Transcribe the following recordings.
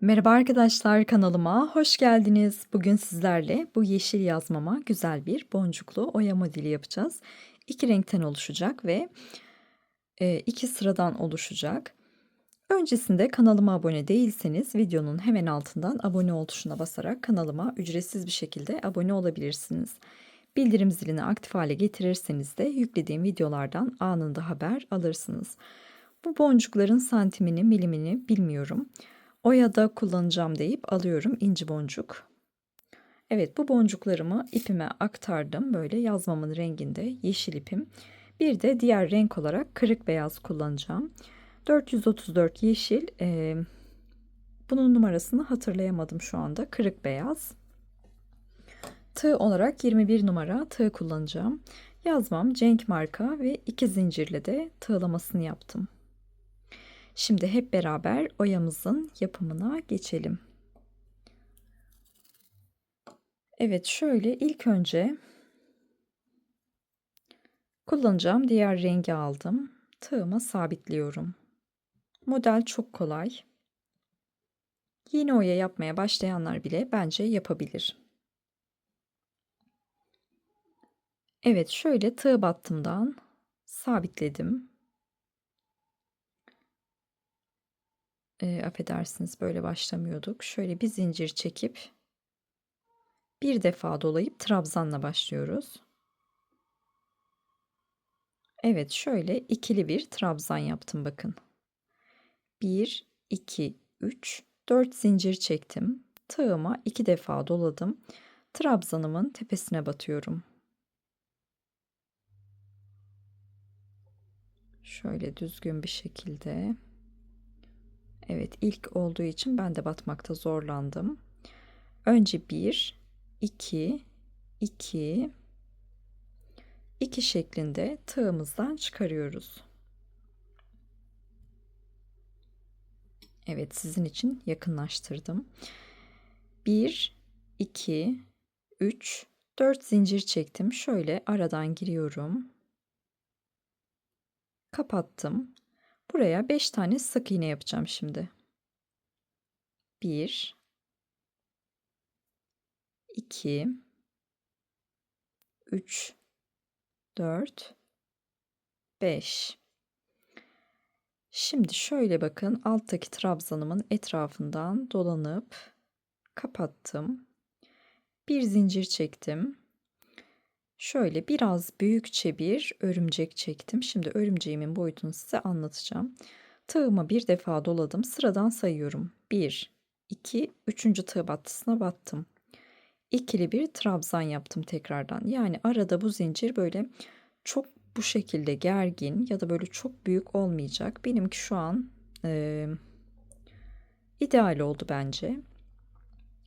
Merhaba arkadaşlar kanalıma hoş geldiniz. Bugün sizlerle bu yeşil yazmama güzel bir boncuklu oya modeli yapacağız. İki renkten oluşacak ve e, iki sıradan oluşacak. Öncesinde kanalıma abone değilseniz videonun hemen altından abone ol tuşuna basarak kanalıma ücretsiz bir şekilde abone olabilirsiniz. Bildirim zilini aktif hale getirirseniz de yüklediğim videolardan anında haber alırsınız. Bu boncukların santimini, milimini bilmiyorum. Oyada kullanacağım deyip alıyorum inci boncuk. Evet bu boncuklarımı ipime aktardım. Böyle yazmamın renginde yeşil ipim. Bir de diğer renk olarak kırık beyaz kullanacağım. 434 yeşil. E, bunun numarasını hatırlayamadım şu anda. Kırık beyaz. Tığ olarak 21 numara tığ kullanacağım. Yazmam Cenk marka ve iki zincirle de tığlamasını yaptım. Şimdi hep beraber oyamızın yapımına geçelim. Evet şöyle ilk önce kullanacağım diğer rengi aldım. Tığıma sabitliyorum. Model çok kolay. Yeni oya yapmaya başlayanlar bile bence yapabilir. Evet şöyle tığ battımdan sabitledim. E, affedersiniz böyle başlamıyorduk. Şöyle bir zincir çekip bir defa dolayıp trabzanla başlıyoruz. Evet şöyle ikili bir trabzan yaptım bakın. 1, 2, 3, 4 zincir çektim. Tığıma iki defa doladım. Trabzanımın tepesine batıyorum. Şöyle düzgün bir şekilde. Evet ilk olduğu için ben de batmakta zorlandım. Önce 1, 2, 2, 2 şeklinde tığımızdan çıkarıyoruz. Evet sizin için yakınlaştırdım. 1, 2, 3, 4 zincir çektim. Şöyle aradan giriyorum. Kapattım. Buraya 5 tane sık iğne yapacağım şimdi. 1 2 3 4 5 Şimdi şöyle bakın alttaki trabzanımın etrafından dolanıp kapattım. Bir zincir çektim. Şöyle biraz büyükçe bir örümcek çektim. Şimdi örümceğimin boyutunu size anlatacağım. Tığıma bir defa doladım. Sıradan sayıyorum. 1, 2, 3. tığ battısına battım. İkili bir trabzan yaptım tekrardan. Yani arada bu zincir böyle çok bu şekilde gergin ya da böyle çok büyük olmayacak. Benimki şu an e, ideal oldu bence.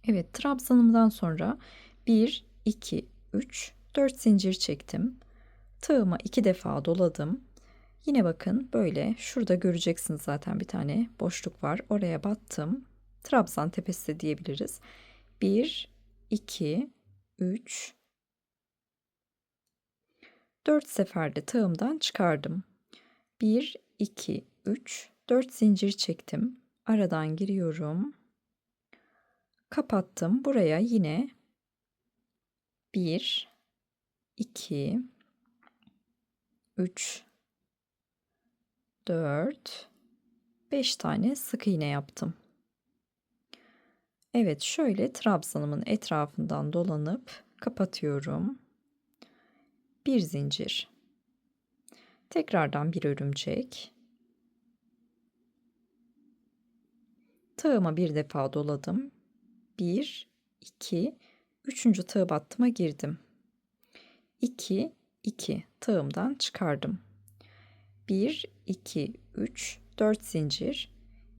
Evet trabzanımdan sonra 1, 2, 3, 4 zincir çektim. Tığıma iki defa doladım. Yine bakın böyle şurada göreceksiniz zaten bir tane boşluk var. Oraya battım. Trabzan tepesi de diyebiliriz. 1, 2, 3, 4 seferde tığımdan çıkardım. 1, 2, 3, 4 zincir çektim. Aradan giriyorum. Kapattım. Buraya yine 1, 2 3 4 5 tane sık iğne yaptım. Evet şöyle trabzanımın etrafından dolanıp kapatıyorum. Bir zincir. Tekrardan bir örümcek. Tığıma bir defa doladım. 1 2 3. tığ battıma girdim. 2 2 tığımdan çıkardım. 1 2 3 4 zincir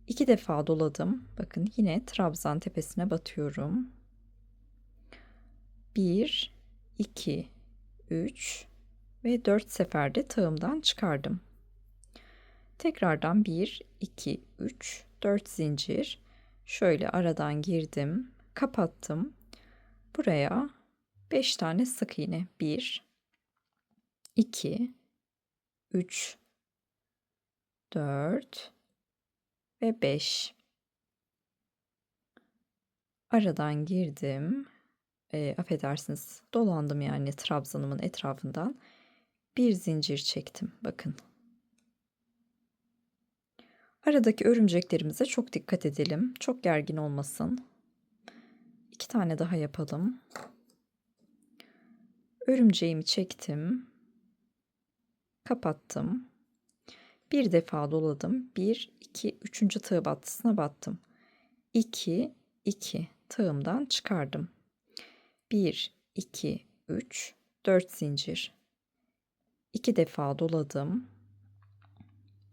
2 defa doladım. Bakın yine trabzan tepesine batıyorum. 1 2 3 ve 4 seferde tığımdan çıkardım. Tekrardan 1 2 3 4 zincir şöyle aradan girdim, kapattım. Buraya 5 tane sık iğne. 1 2 3 4 ve 5 Aradan girdim. Eee, affedersiniz, dolandım yani trabzanımın etrafından. Bir zincir çektim. Bakın. Aradaki örümceklerimize çok dikkat edelim. Çok gergin olmasın. 2 tane daha yapalım. Örümceğimi çektim. Kapattım. Bir defa doladım. 1, 2, 3. tığ battısına battım. 2, 2 tığımdan çıkardım. 1, 2, 3, 4 zincir. 2 defa doladım.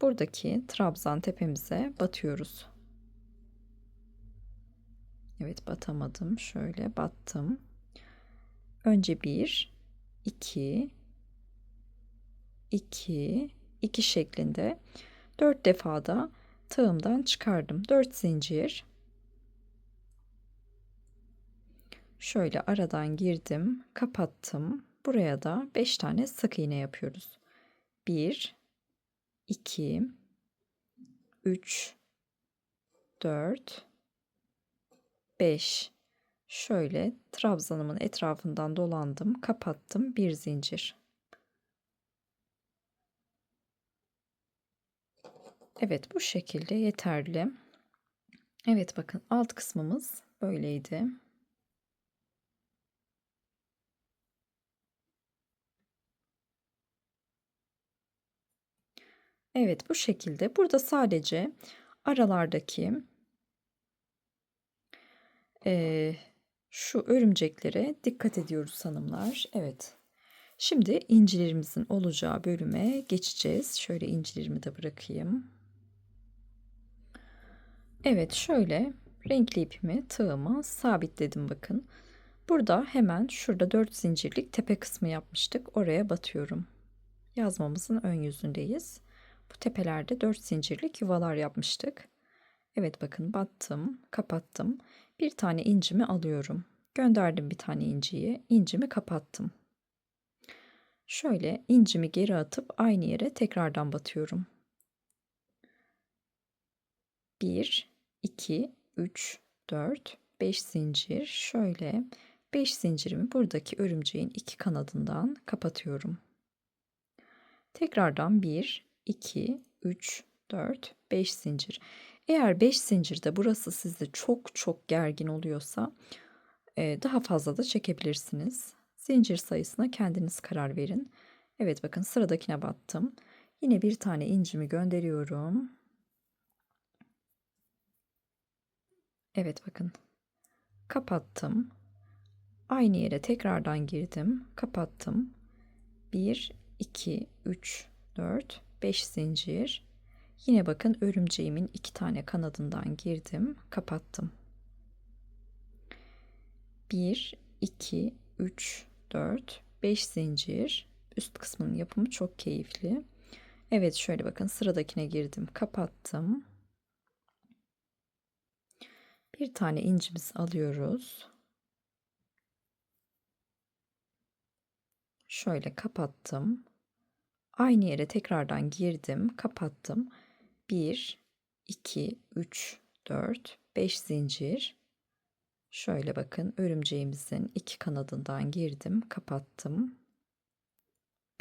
Buradaki trabzan tepemize batıyoruz. Evet batamadım. Şöyle battım. Önce 1, 2, 2, 2 şeklinde 4 defa da tığımdan çıkardım. 4 zincir. Şöyle aradan girdim, kapattım. Buraya da 5 tane sık iğne yapıyoruz. 1 2 3 4 5 Şöyle trabzanımın etrafından dolandım, kapattım. Bir zincir. Evet, bu şekilde yeterli. Evet, bakın alt kısmımız böyleydi. Evet, bu şekilde. Burada sadece aralardaki eee, şu örümceklere dikkat ediyoruz hanımlar. Evet. Şimdi incilerimizin olacağı bölüme geçeceğiz. Şöyle incilerimi de bırakayım. Evet, şöyle renkli ipimi, tığımı sabitledim bakın. Burada hemen şurada 4 zincirlik tepe kısmı yapmıştık. Oraya batıyorum. Yazmamızın ön yüzündeyiz. Bu tepelerde 4 zincirlik yuvalar yapmıştık. Evet bakın battım, kapattım. Bir tane incimi alıyorum. Gönderdim bir tane inciyi. incimi kapattım. Şöyle incimi geri atıp aynı yere tekrardan batıyorum. 1, 2, 3, 4, 5 zincir. Şöyle 5 zincirimi buradaki örümceğin iki kanadından kapatıyorum. Tekrardan 1, 2, 3, 4, 5 zincir. Eğer 5 zincirde burası sizde çok çok gergin oluyorsa e, daha fazla da çekebilirsiniz. Zincir sayısına kendiniz karar verin. Evet bakın sıradakine battım. Yine bir tane incimi gönderiyorum. Evet bakın. Kapattım. Aynı yere tekrardan girdim. Kapattım. 1, 2, 3, 4, 5 zincir. Yine bakın örümceğimin iki tane kanadından girdim, kapattım. 1, 2, 3, 4, 5 zincir. Üst kısmının yapımı çok keyifli. Evet şöyle bakın sıradakine girdim, kapattım. Bir tane incimiz alıyoruz. Şöyle kapattım. Aynı yere tekrardan girdim, kapattım. 1, 2, 3, 4, 5 zincir. Şöyle bakın örümceğimizin iki kanadından girdim, kapattım.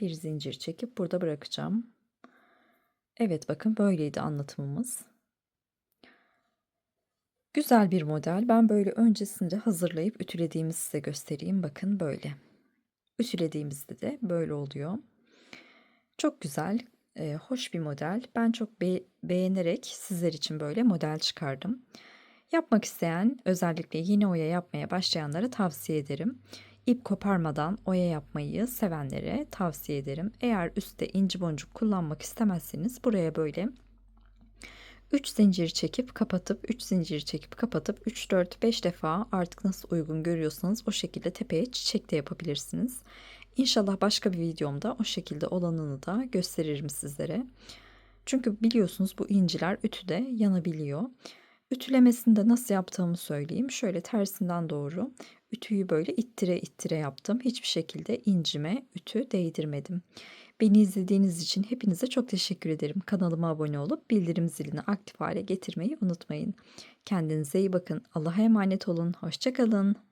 Bir zincir çekip burada bırakacağım. Evet bakın böyleydi anlatımımız. Güzel bir model. Ben böyle öncesinde hazırlayıp ütülediğimizi size göstereyim. Bakın böyle. Ütülediğimizde de böyle oluyor. Çok güzel, e, hoş bir model. Ben çok be beğenerek sizler için böyle model çıkardım. Yapmak isteyen, özellikle yeni oya yapmaya başlayanlara tavsiye ederim. İp koparmadan oya yapmayı sevenlere tavsiye ederim. Eğer üstte inci boncuk kullanmak istemezseniz buraya böyle 3 zincir çekip kapatıp 3 zincir çekip kapatıp 3 4 5 defa artık nasıl uygun görüyorsanız o şekilde tepeye çiçek de yapabilirsiniz. İnşallah başka bir videomda o şekilde olanını da gösteririm sizlere. Çünkü biliyorsunuz bu inciler ütüde yanabiliyor. Ütülemesini de nasıl yaptığımı söyleyeyim. Şöyle tersinden doğru ütüyü böyle ittire ittire yaptım. Hiçbir şekilde incime ütü değdirmedim. Beni izlediğiniz için hepinize çok teşekkür ederim. Kanalıma abone olup bildirim zilini aktif hale getirmeyi unutmayın. Kendinize iyi bakın. Allah'a emanet olun. Hoşça kalın.